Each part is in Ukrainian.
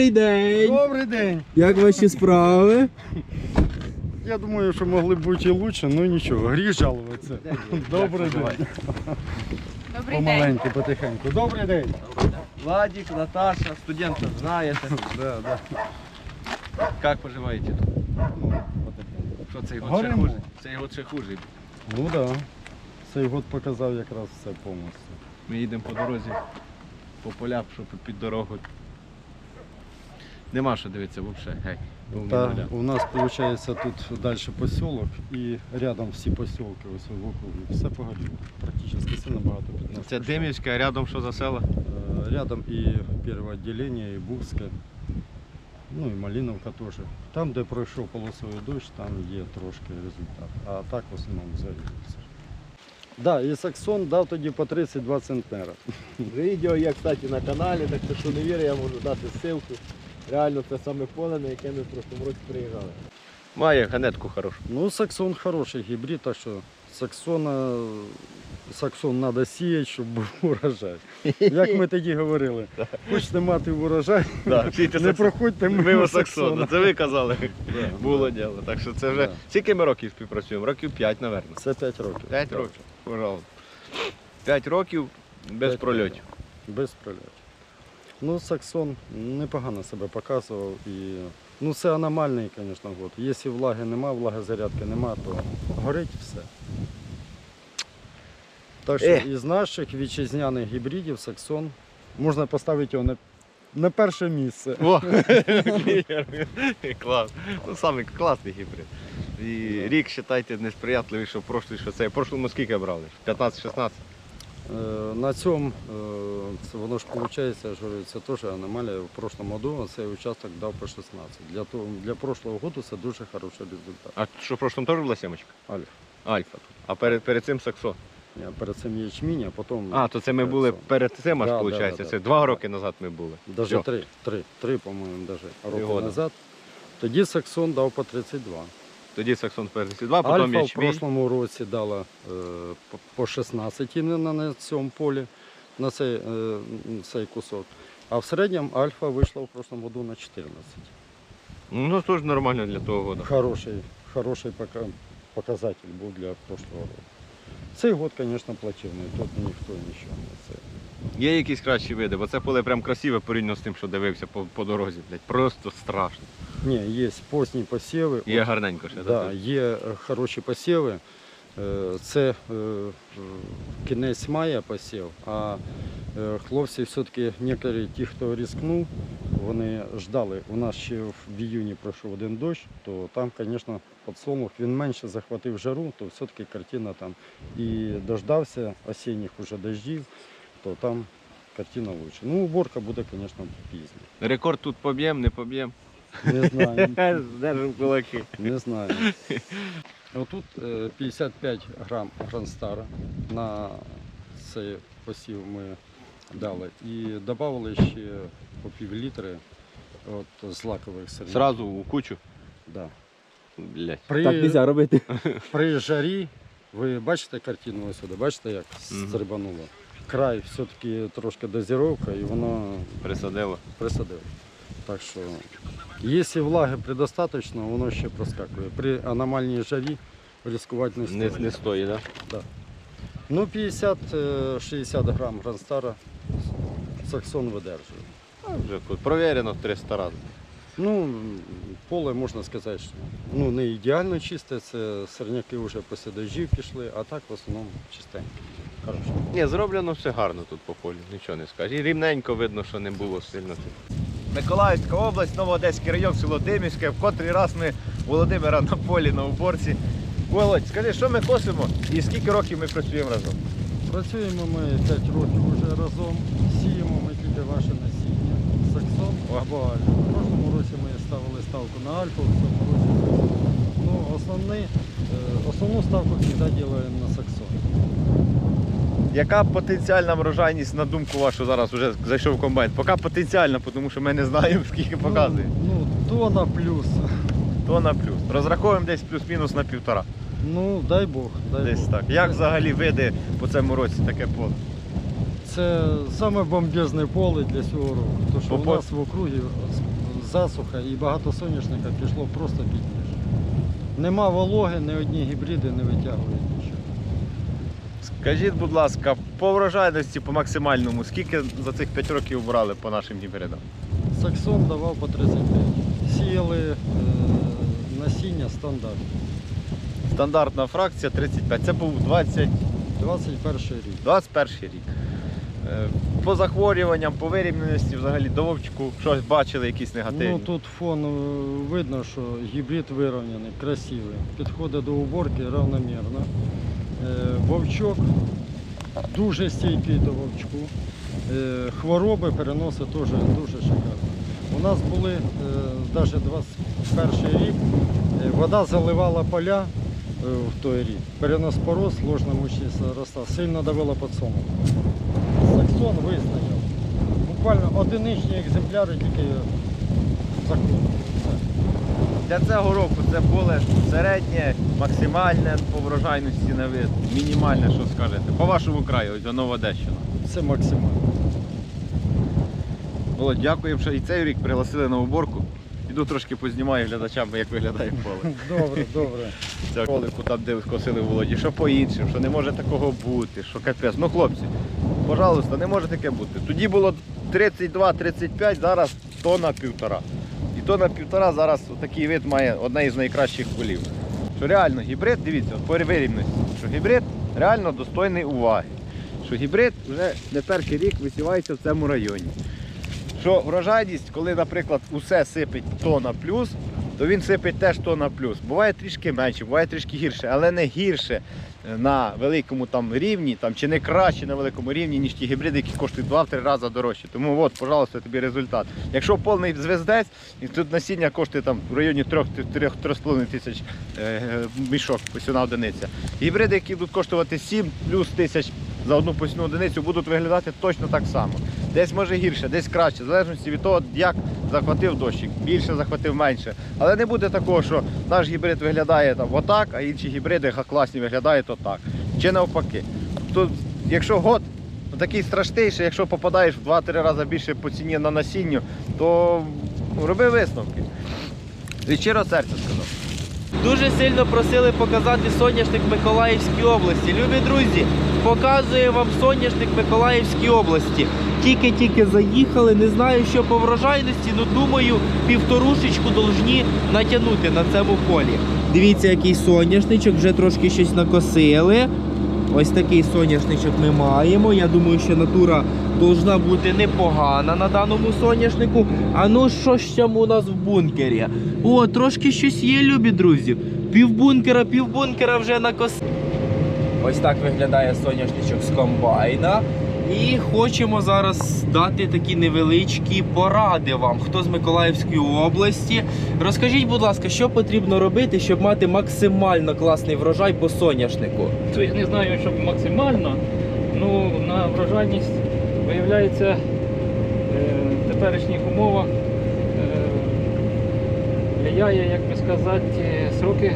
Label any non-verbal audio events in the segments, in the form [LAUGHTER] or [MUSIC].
Добрий день! Добрий день. Як ваші справи? Я думаю, що могли б бути і лучше, ну нічого, гріх жалуватися. Добрий день. Добрий день. Помаленьку, потихеньку. Добрий день. Владик, Наташа, студентов знаєте. Да, да. Як поживаєте? Ну. Що цей год ще Горемо. хуже? Цей год ще хуже. Ну так. Да. Цей год показав якраз все повністю. Ми їдемо по дорозі, по полях, що під- під дорогу. Нема що дивитися взагалі. Та, у нас виходить тут далі посілок і рядом всі посілки ось в округі. Все погоріло. Практично сильно багато під нас Це пішло. Димівська, а рядом що за села? Э, Рядом и первое отделение, и Бувське, ну і Малиновка теж. Там, де пройшов полосовий дощ, там є трошки результат. А так в основному зарізався. Да, і Саксон дав тоді по 32 центнера. Відео є, кстати, на каналі, так що не вірить, я можу дати ссылку. Реально це саме поле, на яке ми в прошлому році приїжджали. Має ганетку хорошу. Ну, Саксон хороший гібрид, так що Саксона, Саксон треба сіяти, щоб був [LAUGHS] урожай. Як ми тоді говорили, [LAUGHS] хочете мати урожай, [LAUGHS] не проходьте мимо Саксона. Це ви казали. Да, Було да. діло. Так що це вже. Да. Скільки ми років співпрацюємо? Років 5, мабуть. Це 5 років. 5 років, пожалуйста. 5 років без П'ять прольотів. Без прольотів. Ну, Саксон непогано себе показував. І, ну, це аномальний, звісно, год. Якщо влаги нема, влагозарядки нема, то горить все. Так що Ех. із наших вітчизняних гібридів Саксон можна поставити його на, на перше місце. О, [LAUGHS] клас. Ну, саме класний гібрид. І рік, вважайте, несприятливий, що в прошлий, що це. Прошлому скільки брали? 15-16? Е, На цьому е, воно ж виходить, це теж аномалія. В прошлому году цей участок дав по 16. Для, того, для прошлого року це дуже хороший результат. А що в прошлому теж була сімочка? Альфа. Альфа. А перед, перед цим Саксон. Я перед цим ячмінь, а потім. А, то це ми були перед цим аж, Да, да, виходить. да, Це да. два роки назад ми були. Даже три, три, три, по-моєму, даже роки года. назад. Тоді Саксон дав по 32. Тоді Саксон перед 2, потім Альфа в ячмінь. прошлому році дала е, по- по 16 іменно на цьому полі, на цей, е, цей кусок. А в середньому Альфа вийшла в прошлому году на 14. Ну, теж нормально для того года. Хороший, хороший пока- показатель був для прошлого року. Цей год, звісно, плачевний, тут ніхто нічого не це. Є якісь кращі види, бо це поле прям красиве порівняно з тим, що дивився по, по дорозі. Блядь. Просто страшно. Ні, є поздні посіви. Є гарненько ще. Да, так? є е, хороші посіви. Е, Це е, кінець мая посів, а хлопці все-таки некоторі, ті, хто ризикнув, вони ждали. У нас ще в іюні пройшов один дощ, то там, звісно, подсолнух, він менше захватив жару, то все-таки картина там і дождався осінніх уже дождів, то там картина лучше. Ну, уборка буде, звісно, пізня. Рекорд тут поб'єм, не поб'єм. Не знаю. [LAUGHS] Держим кулаки. Не знаю. Отут е, 55 грам гранстара на цей посів ми дали. І додали ще по пів літри от злакових сирників. Зразу у кучу. Да. Блять. При, Так нельзя робити. [LAUGHS] при жарі, ви бачите картину ось сюди, бачите, як стрибануло? Край все-таки трошки дозіровка і воно Присадило. присадило. Так що, якщо влаги предостаточно, воно ще проскакує. При аномальній жарі ризикувати не Не, стоїть. не стоїть, так? Ну, 50-60 грам гранстара саксон видержує. Да? Вже тут провірено 300 разів. Ну, поле можна сказати, що ну, не ідеально чисте, це сорняки вже після дощів пішли, а так в основному чистенько. Хорошо. Ні, зроблено все гарно тут по полю, нічого не скажеш. І рівненько видно, що не було сильно. Миколаївська область, Новоодеський район, село Димівське. В котрий раз ми Володимира на полі на уборці. Володь, скажи, що ми косимо і скільки років ми працюємо разом? Працюємо ми 5 років вже разом, сіємо ми тільки ваше насіння, саксон або альфа. В прошлому році ми ставили ставку на альфу, в цьому році. Ну, основний, е, основну ставку завжди робимо на саксон. Яка потенціальна врожайність, на думку вашу, зараз вже зайшов комбайн? Поки потенціальна, тому що ми не знаємо, [LAUGHS] скільки показує. Ну, ну тона плюс. То на плюс. Розраховуємо десь плюс-мінус на півтора. Ну, дай Бог, дай Десь Бог. так. Як взагалі види по цьому році таке поле? Це саме бомбезне поле для цього року. Тому що у Попо- нас в округі засуха і багато соняшника пішло просто під ніж. Нема вологи, ні одні гібриди не витягують Скажіть, будь ласка, по врожайності по максимальному, скільки за цих 5 років брали по нашим гібридам? Саксон давав по 35. Сіяли е, насіння стандарт. Стандартна фракція 35. Це був 20, 21 рік. 21 рік. Е, По захворюванням, по вирівненості взагалі до вовчку щось бачили, якісь негативні. Ну тут фон е, видно, що гібрид вирівняний, красивий. Підходить до уборки равномірно. Е, Вовчок дуже стійкий до вовчку. Е, Хвороби переносить теж дуже шикарно. У нас були навіть 21 рік, е, вода заливала поля е, в той рік. Перенос порос, ложна мучність роста, сильно давила подсолнух. Саксон визнає. Буквально одиничні екземпляри тільки заходили. Для цього року це поле середнє, максимальне по врожайності на вид, мінімальне, що скажете. По вашому краю, ось Нова Одещина. Це максимально. Володь, дякуємо, що і цей рік пригласили на уборку. Іду трошки познімаю глядачам, як виглядає поле. [LAUGHS] Добре, добре. Це ролику там, де косили Володі, що по іншим, що не може такого бути, що капець. Ну, хлопці, пожалуйста, не може таке бути. Тоді було 32-35, зараз тонна півтора. І тонна півтора зараз такий вид має одна із найкращих полів. Що реально гібрид, дивіться, по вирівності, що гібрид реально достойний уваги. Що гібрид вже не перший рік висівається в цьому районі. Що врожайність, коли, наприклад, усе сипить тонна плюс, то він сипить теж тонна плюс. Буває трішки менше, буває трішки гірше, але не гірше на великому там рівні, там, чи не краще на великому рівні, ніж ті гібриди, які коштують 2-3 рази дорожче. Тому от, пожалуйста, тобі результат. Якщо повний звездець, і тут насіння коштує там в районі 3-3,5 тисяч е, мішок посівна одиниця. Гібриди, які будуть коштувати 7 плюс тисяч за одну посівну одиницю, будуть виглядати точно так само. Десь може гірше, десь краще, в залежності від того, як захватив дощик, більше захватив менше. Але не буде такого, що наш гібрид виглядає там отак, а інші гібриди класні виглядають отак. Чи навпаки. Тут, якщо год такий страшний, що якщо попадаєш в 2-3 рази більше по ціні на насінню, то роби висновки. Від щиро серця сказав. Дуже сильно просили показати соняшник Миколаївській області. Любі друзі, показую вам соняшник Миколаївській області. Тільки-тільки заїхали, не знаю, що по врожайності, але думаю, півторушечку должні натягнути на цьому полі. Дивіться, який соняшничок, вже трошки щось накосили. Ось такий соняшничок ми маємо. Я думаю, що натура должна бути непогана на даному соняшнику. А ну що ж там у нас в бункері? О, трошки щось є, любі друзі. Пів бункера, пів бункера вже на кос... Ось так виглядає соняшничок з комбайна. І хочемо зараз дати такі невеличкі поради вам, хто з Миколаївської області. Розкажіть, будь ласка, що потрібно робити, щоб мати максимально класний врожай по соняшнику? Я не знаю, щоб максимально. Ну, на врожайність виявляється е, в теперішніх умовах е, влияє, як би сказати, е, сроки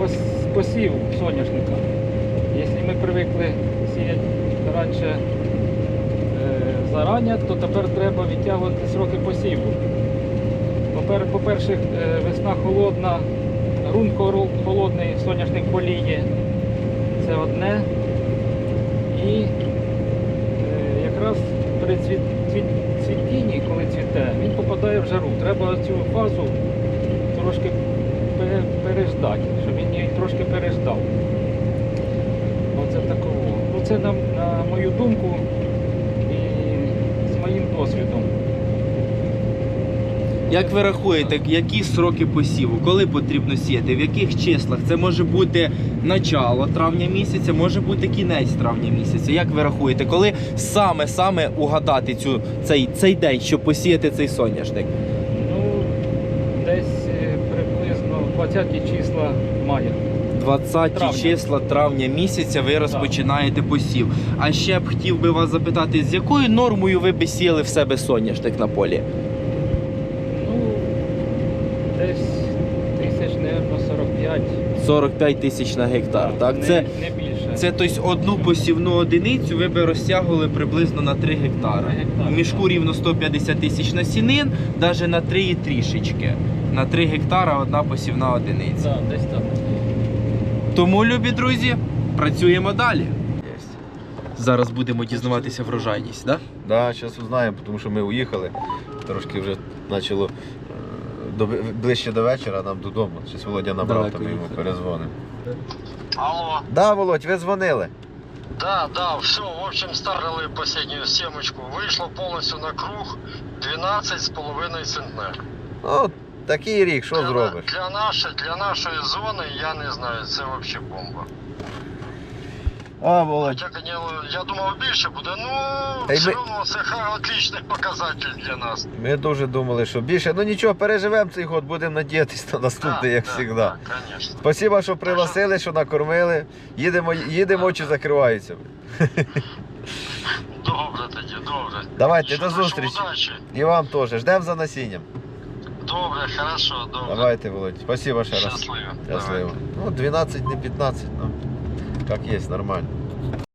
пос- посіву соняшника. Якщо ми привикли сіяти раніше е, зарані, то тепер треба відтягувати сроки посіву. По-перше, е, весна холодна, хоро- холодний, соняшник поліє. Це одне. І е, якраз при цвіт, цвіт, цвітінні, коли цвіте, він попадає в жару. Треба цю фазу трошки переждати, щоб він її трошки переждав. Оце такого. Це на, на мою думку і з моїм досвідом. Як ви рахуєте, які сроки посіву, коли потрібно сіяти, в яких числах? Це може бути начало травня місяця, може бути кінець травня місяця. Як ви рахуєте, коли саме саме угадати цю, цей, цей день, щоб посіяти цей соняшник? Ну, десь е, приблизно 20 числа мая. 20 Травня. числа травня місяця ви розпочинаєте посів. А ще б хотів би вас запитати, з якою нормою ви би сіяли в себе соняшник на полі? Ну, десь тисяч, мабуть, 45. 45 тисяч на гектар. Так, не, це не більше. Це тобто одну посівну одиницю ви би розтягували приблизно на 3 гектари. Три гектари, В мішку рівно 150 тисяч насінин, навіть на 3 і трішечки. На 3 гектара одна посівна одиниця. Да, десь так. Тому, любі друзі, працюємо далі. Зараз будемо дізнаватися врожайність, так? Да, зараз узнаємо, тому що ми уїхали. Трошки вже почало е, до, ближче до вечора нам додому. Щось Володя набрав, то ми йому перезвонимо. Алло, Да, Володь, ви дзвонили? да, да, все, в общем, старили последнюю семечку. Вышло полностью на круг 12,5 центнер. Ну, такий рік, що для, зробиш? Для нашої, для нашої зони, я не знаю, це вообще бомба. А, Володь, конечно, я думав більше буде, ну, Та й все ми- одно це хай отличний показатель для нас. ми дуже думали, що більше. Ну нічого, переживемо цей год, будемо надіятися на наступний, як завжди. Да, конечно. Спасибо, що пригласили, що накормили. Їдемо, їдемо, очі закриваються. Добре тоді, добре. Давайте, до що, зустрічі. Удачі. І вам теж. Ждемо за насінням. Добре, хорошо, добре. Давайте, Володь. Спасибо ще раз. Щасливо. Щасливо. Ну, 12, не 15, ну, як є, нормально.